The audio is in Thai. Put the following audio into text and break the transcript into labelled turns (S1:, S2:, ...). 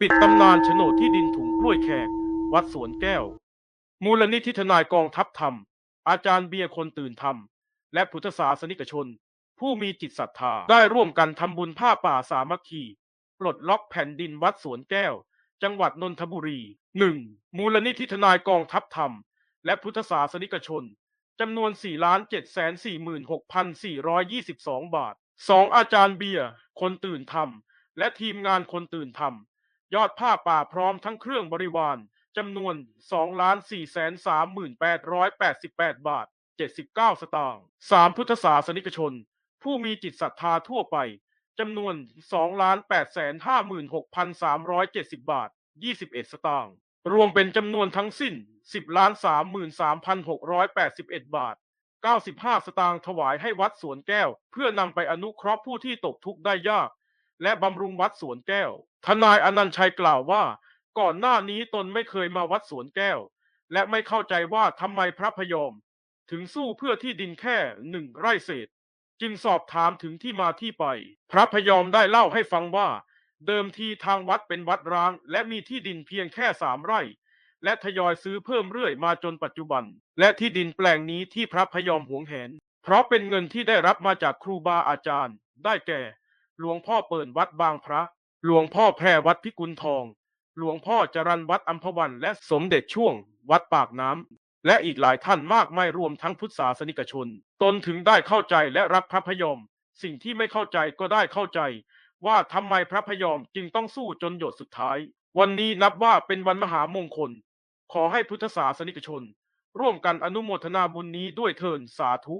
S1: ปิดตำนานโฉนดที่ดินถุงกล้วยแขก วัดสวนแก้ว มูลนิธิทนายกองทัพธรรม อาจารย์เบียร์คนตื่นธรรม และพุทธศาสนิกชน ผู้มีจิตศรัทธา ได้ร่วมกันทำบุญผ้าป่าสามัคคีปลดล็อกแผ่นดินวัดสวนแก้ว จังหวัดนนทบุรี 1. มูลนิธิทนายกองทัพธรรม และพุทธศาสนิกชนจำนวน 4 7 4 6 4 2 2 บาท 2. อาจารย์เบียร์คนตื่นธรรม และทีมงานคนตื่นธรรม ยอดผ้าป่าพร้อมทั้งเครื่องบริวารจำนวน 2 4 3 8 8 8 บาท 79 สตางค์ 3. พุทธศาสนิกชน ผู้มีจิตศรัทธาทั่วไปจำนวน 2 8 5 6 3 7 0 บาท 21 สตางค์รวมเป็นจำนวนทั้งสิ้น 10 3 3 681 บาท 95 สตางค์ถวายให้วัดสวนแก้ว เพื่อนำไปอนุเคราะห์ผู้ที่ตกทุกข์ได้ยาก และบำรุงวัดสวนแก้ว ทนายอนันต์ชัยกล่าวว่า ก่อนหน้านี้ตนไม่เคยมาวัดสวนแก้ว และไม่เข้าใจว่าทำไมพระพยอม ถึงสู้เพื่อที่ดินแค่หนึ่งไร่เศษ จึงสอบถามถึงที่มาที่ไป พระพยอมได้เล่าให้ฟังว่า เดิมทีทางวัดเป็นวัดร้าง และมีที่ดินเพียงแค่สามไร่ และทยอยซื้อเพิ่มเรื่อยมาจนปัจจุบัน และที่ดินแปลงนี้ที่พระพยอมหวงแหน เพราะเป็นเงินที่ได้รับมาจากครูบาอาจารย์ ได้แก่ หลวงพ่อเปิดวัดบางพระ หลวงพ่อแพรวัดพิกุลทอง หลวงพ่อจรันวัดอัมพวัน และสมเด็จช่วง วัดปากน้ำ และอีกหลายท่านมากไม่รวมทั้งพุทธศาสนิกชน ตนถึงได้เข้าใจและรักพระพยอม สิ่งที่ไม่เข้าใจก็ได้เข้าใจ ว่าทำไมพระพยอมจึงต้องสู้จนหยดสุดท้าย วันนี้นับว่าเป็นวันมหามงคล ขอให้พุทธศาสนิกชน ร่วมกันอนุโมทนาบุญนี้ด้วยเทินสาธุ